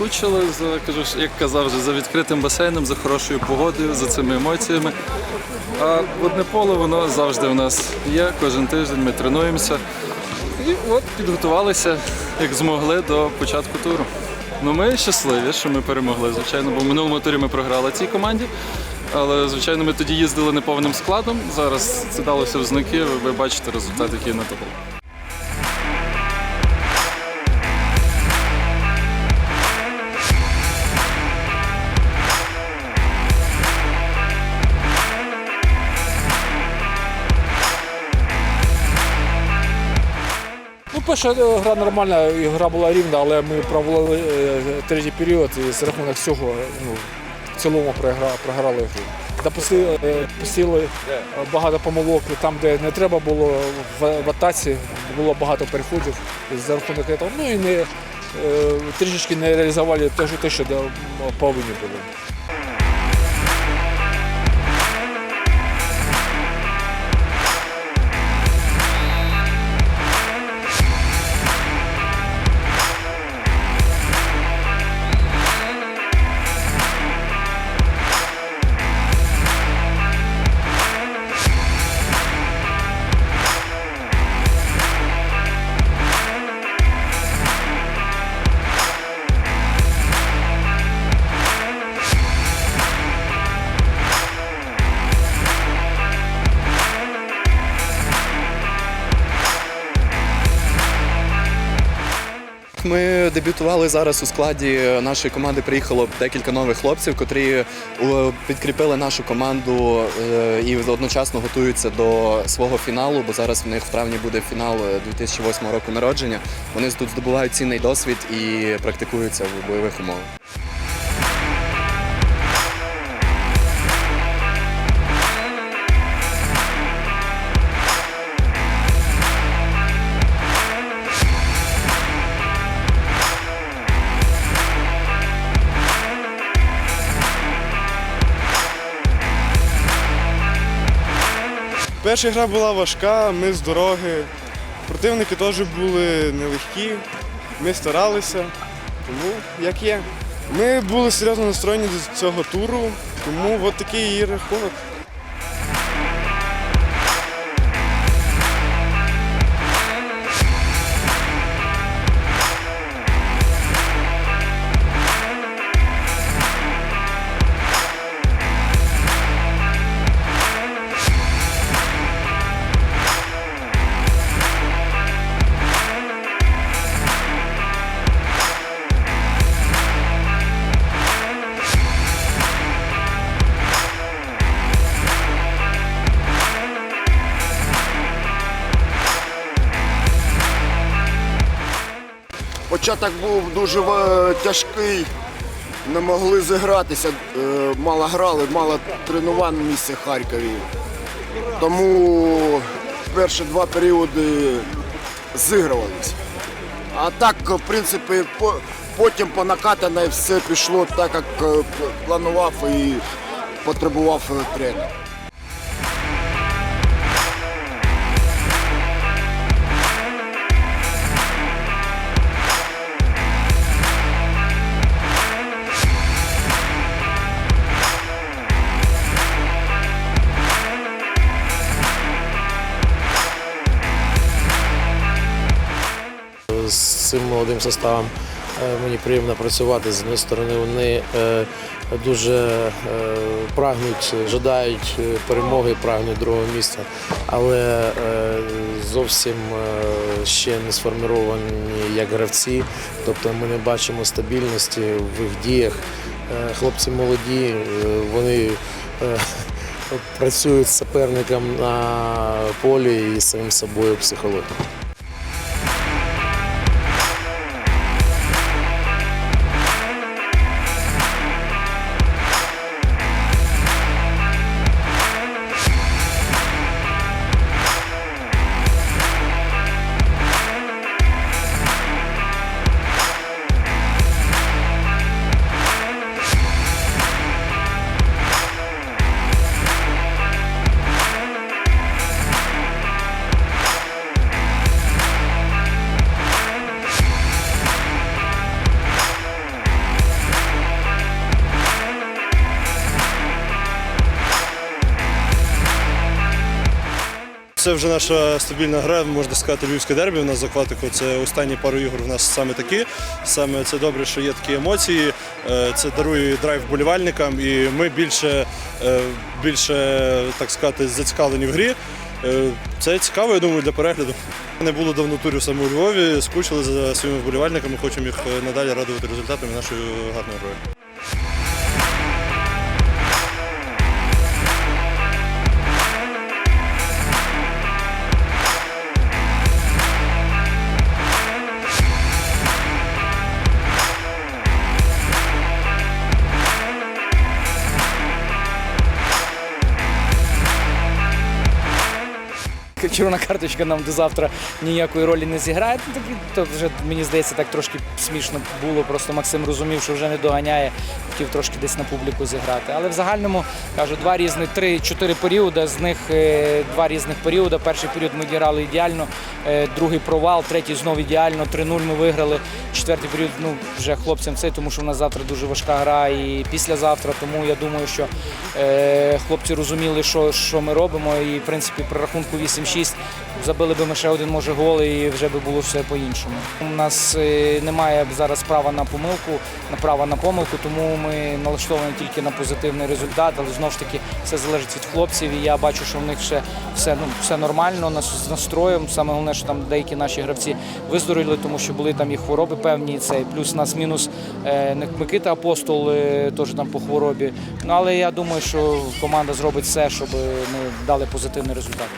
виручили за кажу, як казав, за відкритим басейном, за хорошою погодою, за цими емоціями. А водне поле воно завжди у нас є. Кожен тиждень ми тренуємося. І от підготувалися, як змогли, до початку туру. Ну, ми щасливі, що ми перемогли, звичайно, бо в минулому турі ми програли цій команді. Але, звичайно, ми тоді їздили неповним складом. Зараз це далося в знаки. Ви, ви бачите результат, який на табло. Перша е, гра нормальна, гра була рівна, але ми провели е, третій період і з рахунок цього ну, в цілому програли гру. Допустили, е, багато помилок там, де не треба було в, атаці, було багато переходів за рахунок цього. Ну і не, трішечки не реалізували те, що повинні були. Ми дебютували зараз у складі нашої команди. Приїхало декілька нових хлопців, котрі е, підкріпили нашу команду е, і одночасно готуються до свого фіналу, бо зараз в них в травні буде фінал е, 2008 року народження. Вони тут здобувають цінний досвід і практикуються в бойових умовах. Перша гра була важка, ми з дороги. Противники теж були нелегкі. Ми старалися, тому як є. Ми були серйозно настроєні до цього туру, тому от такий її рахунок. Початок був дуже е, тяжкий, не могли зігратися, е, мало грали, мало тренувань в місті Харкові. Тому перші два періоди зігрувалися. А так, в принципі, потім по накатаній все пішло так, як е, планував і потребував тренер. Молодим составом е, мені приємно працювати. З однієї сторони, вони е, дуже е, прагнуть, жадають перемоги, прагнуть другого місця, але зовсім ще не сформовані як гравці. Тобто ми не бачимо стабільності в їх діях. Хлопці молоді, вони працюють з суперником на полі і самим собою психологом. Це вже наша стабільна гра, можна сказати, львівське дербі. У нас з це останні пару ігор. У нас саме такі. Саме це добре, що є такі емоції. Е, Це дарує драйв болівальникам, і ми більше, е, більше так сказати, зацікавлені в грі. Е, Це цікаво, я думаю, для перегляду. Не було давно турів саме у Львові, скучили за своїми вболівальниками, хочемо їх надалі радувати результатами нашої гарної грою. Червона карточка нам до завтра ніякої ролі не зіграє. Ну, То вже мені здається, так трошки смішно було. Просто Максим розумів, що вже не доганяє, хотів трошки десь на публіку зіграти. Але в загальному кажу, два різних, три-чотири періоди. З них е, два різних періоди. Перший період ми грали ідеально, е, другий провал, третій знов ідеально. 3-0 ми виграли. Четвертий період, ну вже хлопцям це, тому що в нас завтра дуже важка гра і післязавтра. Тому я думаю, що е, хлопці розуміли, що, що ми робимо. І в принципі при рахунку 8-6 забили би ми ще один може гол, і вже би було все по-іншому. У нас е, немає зараз права на помилку, на права на помилку, тому ми налаштовані тільки на позитивний результат, але знову ж таки все залежить від хлопців. І я бачу, що в них ще все ну все нормально з настроєм. Саме головне, що там деякі наші гравці виздоровіли, тому що були там і хвороби певні. Це плюс нас мінус е, Микита Апостол, е, теж там по хворобі. Ну але я думаю, що команда зробить все, щоб ми дали позитивний результат.